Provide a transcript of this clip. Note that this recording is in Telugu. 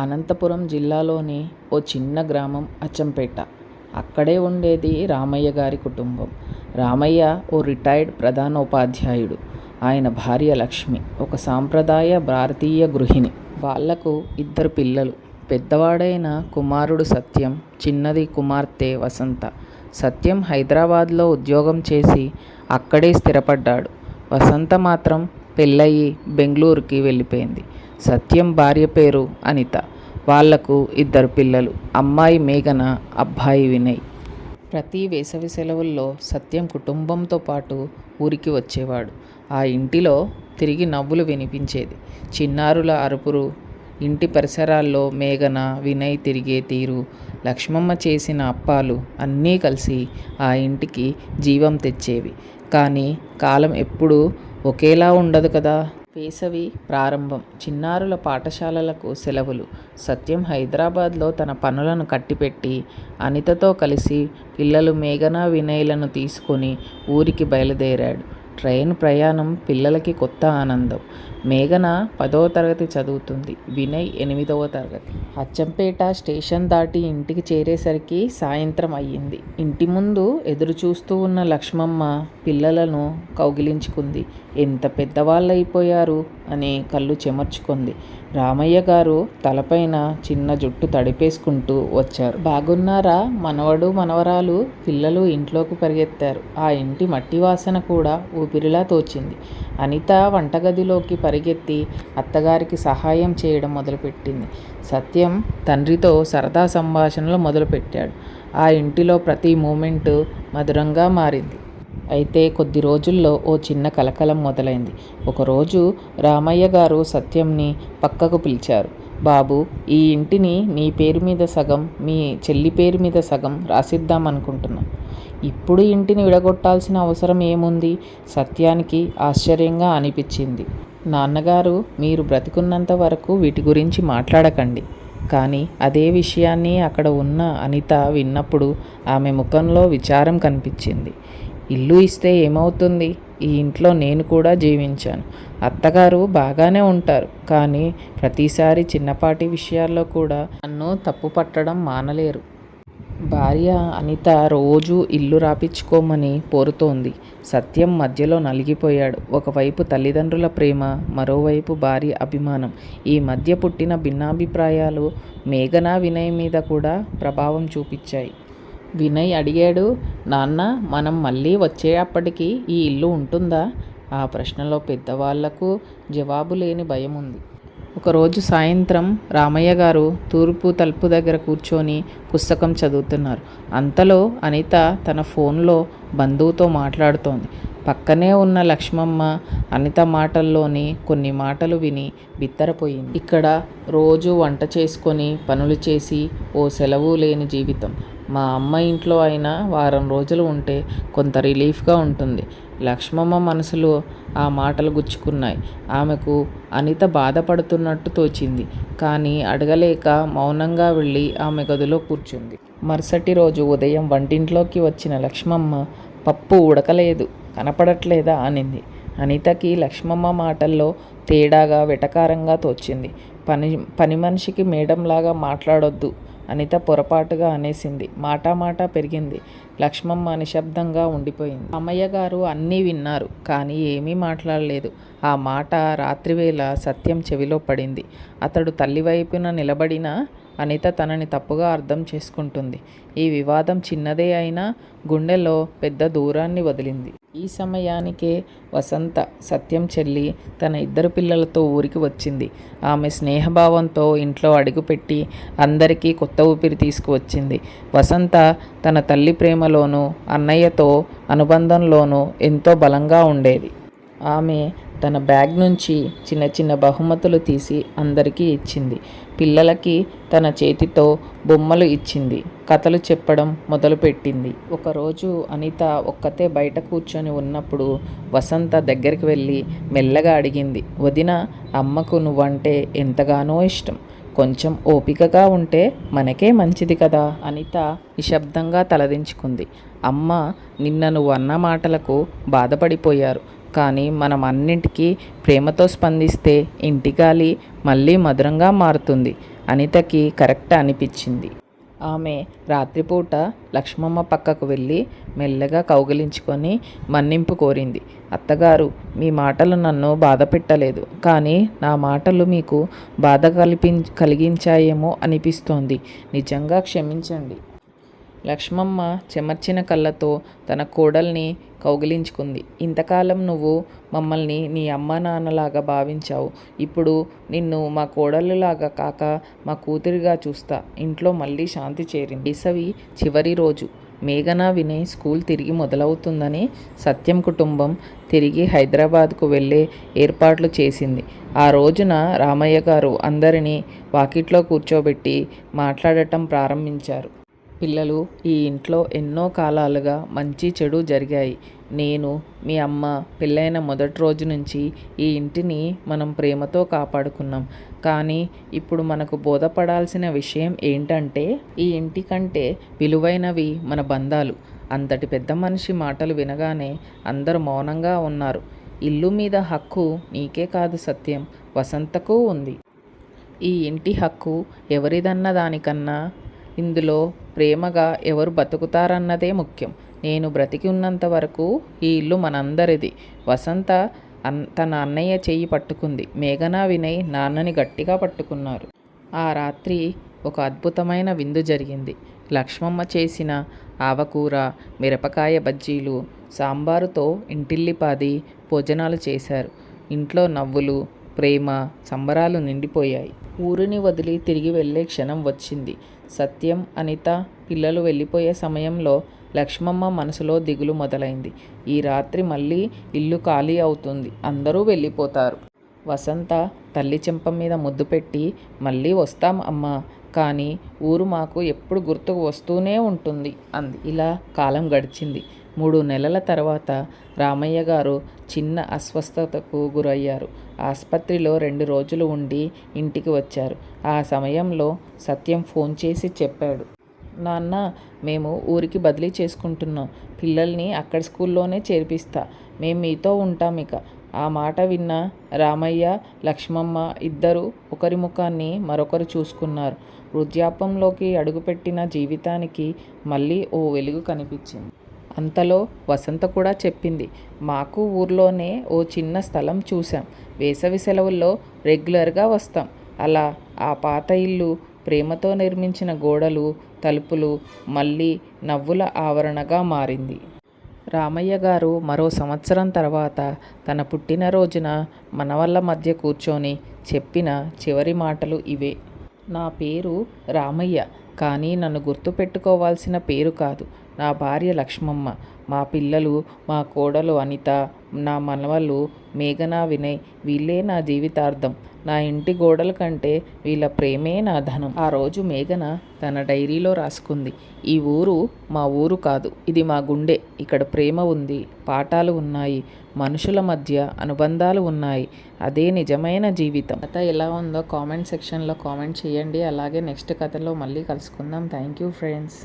అనంతపురం జిల్లాలోని ఓ చిన్న గ్రామం అచ్చంపేట. అక్కడే ఉండేది రామయ్య గారి కుటుంబం. రామయ్య ఓ రిటైర్డ్ ప్రధానోపాధ్యాయుడు. ఆయన భార్య లక్ష్మి. ఒక సాంప్రదాయ భారతీయ గృహిణి. వాళ్ళకు ఇద్దరు పిల్లలు. పెద్దవాడైన కుమారుడు సత్యం చిన్నది కుమార్తె వసంత. సత్యం హైదరాబాద్లో ఉద్యోగం చేసి అక్కడే స్థిరపడ్డాడు. వసంత మాత్రం పెళ్ళయి బెంగళూరుకి వెళ్ళిపోయింది. సత్యం భార్య పేరు అనిత. వాళ్ళకు ఇద్దరు పిల్లలు అమ్మాయి మేఘన అబ్బాయి వినయ్. ప్రతి వేసవి సెలవుల్లో సత్యం కుటుంబంతో పాటు ఊరికి వచ్చేవాడు. ఆ ఇంటిలో తిరిగి నవ్వులు వినిపించేది. చిన్నారుల అరుపురు ఇంటి పరిసరాల్లో మేఘన వినయ్ తిరిగే తీరు లక్ష్మమ్మ చేసిన అప్పాలు అన్నీ కలిసి ఆ ఇంటికి జీవం తెచ్చేవి. కానీ కాలం ఎప్పుడూ ఒకేలా ఉండదు కదా. వేసవి ప్రారంభం. చిన్నారుల పాఠశాలలకు సెలవులు. సత్యం హైదరాబాద్లో తన పనులను కట్టిపెట్టి అనితతో కలిసి పిల్లలు మేఘనా వినయ్లను తీసుకొని ఊరికి బయలుదేరాడు. ట్రైన్ ప్రయాణం పిల్లలకి కొత్త ఆనందం. మేఘన పదవ తరగతి చదువుతుంది. వినయ్ ఎనిమిదవ తరగతి. అచ్చంపేట స్టేషన్ దాటి ఇంటికి చేరేసరికి సాయంత్రం అయ్యింది. ఇంటి ముందు ఎదురు చూస్తూ ఉన్న లక్ష్మమ్మ పిల్లలను కౌగిలించుకుంది. ఎంత పెద్దవాళ్ళు అయిపోయారు అని కళ్ళు చెమర్చుకుంది. రామయ్య గారు తలపైన చిన్న జుట్టు తడిపేసుకుంటూ వచ్చారు. బాగున్నారా? మనవడు మనవరాలు పిల్లలు ఇంట్లోకి పరిగెత్తారు. ఆ ఇంటి మట్టి వాసన కూడా ఊపిరిలా తోచింది. అనిత వంటగదిలోకి పరిగెత్తి అత్తగారికి సహాయం చేయడం మొదలుపెట్టింది. సత్యం తండ్రితో సరదా సంభాషణలు మొదలుపెట్టాడు. ఆ ఇంటిలో ప్రతి మూమెంట్ మధురంగా మారింది. అయితే కొద్ది రోజుల్లో ఓ చిన్న కలకలం మొదలైంది. ఒకరోజు రామయ్య గారు సత్యంని పక్కకు పిలిచారు. బాబు ఈ ఇంటిని నీ పేరు మీద సగం మీ చెల్లి పేరు మీద సగం రాసిద్దాం అనుకుంటున్నా. ఇప్పుడు ఇంటిని విడగొట్టాల్సిన అవసరం ఏముంది? సత్యానికి ఆశ్చర్యంగా అనిపించింది. నాన్నగారు మీరు బ్రతికున్నంత వరకు వీటి గురించి మాట్లాడకండి. కానీ అదే విషయాన్ని అక్కడ ఉన్న అనిత విన్నప్పుడు ఆమె ముఖంలో విచారం కనిపించింది. ఇల్లు ఇస్తే ఏమవుతుంది? ఈ ఇంట్లో నేను కూడా జీవించాను. అత్తగారు బాగానే ఉంటారు. కానీ ప్రతిసారి చిన్నపాటి విషయాల్లో కూడా నన్ను తప్పు పట్టడం మానలేరు. భార్య అనిత రోజు ఇల్లు రాపించుకోమని పోరుతోంది. సత్యం మధ్యలో నలిగిపోయాడు. ఒకవైపు తల్లిదండ్రుల ప్రేమ మరోవైపు భార్య అభిమానం. ఈ మధ్య పుట్టిన భిన్నాభిప్రాయాలు మేఘనా వినయ్ మీద కూడా ప్రభావం చూపించాయి. వినయ్ అడిగాడు నాన్న మనం మళ్ళీ వచ్చేటప్పటికి ఈ ఇల్లు ఉంటుందా? ఆ ప్రశ్నలో పెద్దవాళ్ళకు జవాబు లేని భయం ఉంది ఒకరోజు సాయంత్రం రామయ్య గారు తూర్పు తలుపు దగ్గర కూర్చొని పుస్తకం చదువుతున్నారు. అంతలో అనిత తన ఫోన్లో బంధువుతో మాట్లాడుతోంది. పక్కనే ఉన్న లక్ష్మమ్మ అనిత మాటల్లోని కొన్ని మాటలు విని బిత్తరపోయింది. ఇక్కడ రోజు వంట చేసుకొని పనులు చేసి ఓ సెలవు లేని జీవితం. మా అమ్మ ఇంట్లో అయినా వారం రోజులు ఉంటే కొంత రిలీఫ్గా ఉంటుంది. లక్ష్మమ్మ మనసులో ఆ మాటలు గుచ్చుకున్నాయి. ఆమెకు అనిత బాధపడుతున్నట్టు తోచింది. కానీ అడగలేక మౌనంగా వెళ్ళి ఆమె గదిలో కూర్చుంది. మరుసటి రోజు ఉదయం వంటింట్లోకి వచ్చిన లక్ష్మమ్మ పప్పు ఉడకలేదు కనపడట్లేదా? అనింది. అనితకి లక్ష్మమ్మ మాటల్లో తేడాగా వెటకారంగా తోచింది. పని పని మనిషికి మేడంలాగా మాట్లాడొద్దు అనిత పొరపాటుగా అనేసింది. మాటా మాట పెరిగింది. లక్ష్మమ్మ నిశ్శబ్దంగా ఉండిపోయింది. అమ్మయ్య గారు అన్నీ విన్నారు కానీ ఏమీ మాట్లాడలేదు. ఆ మాట రాత్రివేళ సత్యం చెవిలో పడింది. అతడు తల్లి వైపున నిలబడిన అనిత తనని తప్పుగా అర్థం చేసుకుంటుంది. ఈ వివాదం చిన్నదే అయినా గుండెలో పెద్ద దూరాన్ని వదిలింది. ఈ సమయానికే వసంత సత్యం చెల్లి తన ఇద్దరు పిల్లలతో ఊరికి వచ్చింది. ఆమె స్నేహభావంతో ఇంట్లో అడుగుపెట్టి అందరికీ కొత్త ఊపిరి తీసుకువచ్చింది. వసంత తన తల్లి ప్రేమలోనూ అన్నయ్యతో అనుబంధంలోనూ ఎంతో బలంగా ఉండేది. ఆమె తన బ్యాగ్ నుంచి చిన్న చిన్న బహుమతులు తీసి అందరికీ ఇచ్చింది. పిల్లలకి తన చేతితో బొమ్మలు ఇచ్చింది. కథలు చెప్పడం మొదలుపెట్టింది. ఒకరోజు అనిత ఒక్కతే బయట కూర్చొని ఉన్నప్పుడు వసంత దగ్గరికి వెళ్ళి మెల్లగా అడిగింది వదిన అమ్మకు నువ్వంటే ఎంతగానో ఇష్టం. కొంచెం ఓపికగా ఉంటే మనకే మంచిది కదా? అనిత నిశ్శబ్దంగా తలదించుకుంది. అమ్మ నిన్న నువ్వు అన్న మాటలకు బాధపడిపోయారు. కానీ మనం అన్నింటికీ ప్రేమతో స్పందిస్తే ఇంటి గాలి మళ్ళీ మధురంగా మారుతుంది. అనితకి కరెక్ట్ అనిపించింది. ఆమె రాత్రిపూట లక్ష్మమ్మ పక్కకు వెళ్ళి మెల్లగా కౌగిలించుకొని మన్నింపు కోరింది. అత్తగారు మీ మాటలు నన్ను బాధ పెట్టలేదు కానీ నా మాటలు మీకు బాధ కల్పి కలిగించాయేమో అనిపిస్తోంది. నిజంగా క్షమించండి. లక్ష్మమ్మ చెమర్చిన కళ్ళతో తన కోడల్ని కౌగిలించుకుంది. ఇంతకాలం నువ్వు మమ్మల్ని నీ అమ్మ నాన్నలాగా భావించావు. ఇప్పుడు నిన్ను మా కోడలులాగా కాక మా కూతురిగా చూస్తా. ఇంట్లో మళ్ళీ శాంతి చేరింది. వేసవి చివరి రోజు. మేఘన వినయ్ స్కూల్ తిరిగి మొదలవుతుందని సత్యం కుటుంబం తిరిగి హైదరాబాద్కు వెళ్ళే ఏర్పాట్లు చేసింది. ఆ రోజున రామయ్య గారు అందరినీ వాకిట్లో కూర్చోబెట్టి మాట్లాడటం ప్రారంభించారు. పిల్లలు ఈ ఇంట్లో ఎన్నో కాలాలుగా మంచి చెడు జరిగాయి. నేను మీ అమ్మ పెళ్ళైన మొదటి రోజు నుంచి ఈ ఇంటిని మనం ప్రేమతో కాపాడుకున్నాం. కానీ ఇప్పుడు మనకు బోధపడాల్సిన విషయం ఏంటంటే ఈ ఇంటి కంటే విలువైనవి మన బంధాలు. అంతటి పెద్ద మనిషి మాటలు వినగానే అందరూ మౌనంగా ఉన్నారు. ఇల్లు మీద హక్కు నీకే కాదు సత్యం వసంతకు ఉంది. ఈ ఇంటి హక్కు ఎవరిదన్న దానికన్నా ఇందులో ప్రేమగా ఎవరు బతుకుతారన్నదే ముఖ్యం. నేను బ్రతికి ఉన్నంత వరకు ఈ ఇల్లు మనందరిది. వసంత అన్ తన అన్నయ్య చెయ్యి పట్టుకుంది. మేఘనా వినయ్ నాన్నని గట్టిగా పట్టుకున్నారు. ఆ రాత్రి ఒక అద్భుతమైన విందు జరిగింది. లక్ష్మమ్మ చేసిన ఆవకూర మిరపకాయ బజ్జీలు సాంబారుతో ఇంటిల్లిపాది భోజనాలు చేశారు. ఇంట్లో నవ్వులు ప్రేమ సంబరాలు నిండిపోయాయి. ఊరిని వదిలి తిరిగి వెళ్ళే క్షణం వచ్చింది. సత్యం అనిత పిల్లలు వెళ్ళిపోయే సమయంలో లక్ష్మమ్మ మనసులో దిగులు మొదలైంది. ఈ రాత్రి మళ్ళీ ఇల్లు ఖాళీ అవుతుంది. అందరూ వెళ్ళిపోతారు. వసంత తల్లి చెంప మీద ముద్దు పెట్టి మళ్ళీ వస్తాం అమ్మా కానీ ఊరు మాకు ఎప్పుడు గుర్తుకు వస్తూనే ఉంటుంది అంది. ఇలా కాలం గడిచింది. మూడు నెలల తర్వాత రామయ్య గారు చిన్న అస్వస్థతకు గురయ్యారు. ఆసుపత్రిలో రెండు రోజులు ఉండి ఇంటికి వచ్చారు. ఆ సమయంలో సత్యం ఫోన్ చేసి చెప్పాడు. నాన్న మేము ఊరికి బదిలీ చేసుకుంటున్నాం. పిల్లల్ని అక్కడ స్కూల్లోనే చేర్పిస్తా. మేము మీతో ఉంటాం ఇక. ఆ మాట విన్న రామయ్య లక్ష్మమ్మ ఇద్దరు ఒకరి ముఖాన్ని మరొకరు చూసుకున్నారు. వృద్ధాపంలోకి అడుగుపెట్టిన జీవితానికి మళ్ళీ ఓ వెలుగు కనిపించింది. అంతలో వసంత కూడా చెప్పింది మాకు ఊర్లోనే ఓ చిన్న స్థలం చూసాం వేసవి సెలవుల్లో రెగ్యులర్గా వస్తాం. అలా ఆ పాత ఇల్లు ప్రేమతో నిర్మించిన గోడలు తలుపులు మళ్ళీ నవ్వుల ఆవరణగా మారింది. రామయ్య గారు మరో సంవత్సరం తర్వాత తన పుట్టినరోజున మనవళ్ళ మధ్య కూర్చొని చెప్పిన చివరి మాటలు ఇవే. నా పేరు రామయ్య కానీ నన్ను గుర్తుపెట్టుకోవాల్సిన పేరు కాదు. నా భార్య లక్ష్మమ్మ మా పిల్లలు మా కోడలు అనిత నా మనవలు మేఘనా వినయ్ వీళ్ళే నా జీవితార్థం. నా ఇంటి గోడల కంటే వీళ్ళ ప్రేమే నా ధనం. ఆ రోజు మేఘన తన డైరీలో రాసుకుంది. ఈ ఊరు మా ఊరు కాదు ఇది మా గుండె. ఇక్కడ ప్రేమ ఉంది పాఠాలు ఉన్నాయి మనుషుల మధ్య అనుబంధాలు ఉన్నాయి. అదే నిజమైన జీవితం. కథ ఎలా ఉందో కామెంట్ సెక్షన్లో కామెంట్ చేయండి. అలాగే నెక్స్ట్ కథలో మళ్ళీ కలుసుకుందాం. Thank you friends.